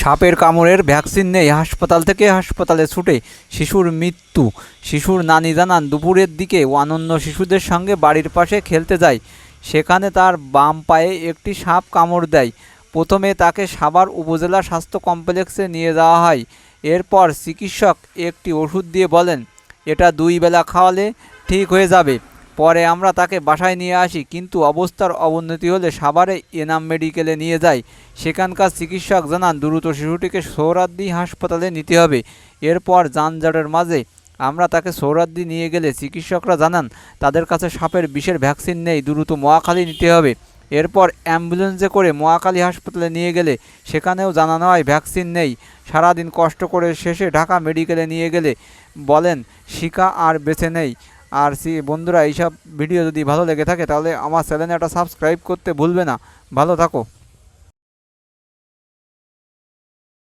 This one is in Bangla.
সাপের কামড়ের ভ্যাকসিন নেই। হাসপাতাল থেকে হাসপাতালে ছুটে শিশুর মৃত্যু। শিশুর নানি জানান, দুপুরের দিকে অনন্য শিশুদের সঙ্গে বাড়ির পাশে খেলতে যায়। সেখানে তার বাম পায়ে একটি সাপ কামড় দেয়। প্রথমে তাকে সাভার উপজেলা স্বাস্থ্য কমপ্লেক্সে নিয়ে যাওয়া হয়। এরপর চিকিৎসক একটি ওষুধ দিয়ে বলেন, এটা দুই বেলা খাওয়ালে ঠিক হয়ে যাবে। পরে আমরা তাকে বাসায় নিয়ে আসি, কিন্তু অবস্থার অবনতি হলে সাভারে এনাম মেডিকেলে নিয়ে যাই। সেখানকার চিকিৎসক জানান, দ্রুত শিশুটিকে সৌরাদ্দি হাসপাতালে নিতে হবে। এরপর যানজটের মাঝে আমরা তাকে সৌরাদ্দি নিয়ে গেলে চিকিৎসকরা জানান, তাদের কাছে সাপের বিষের ভ্যাকসিন নেই, দ্রুত মোয়াখালী নিতে হবে। এরপর অ্যাম্বুলেন্সে করে মোয়াখালী হাসপাতালে নিয়ে গেলে সেখানেও জানানো হয় ভ্যাকসিন নেই। সারাদিন কষ্ট করে শেষে ঢাকা মেডিকেলে নিয়ে গেলে বলেন, শিকা আর বেছে নেই। আর সি, বন্ধুরা, এইসব ভিডিও যদি ভালো লেগে থাকে, তাহলে আমার চ্যানেলে একটা সাবস্ক্রাইব করতে ভুলবে না। ভালো থাকো।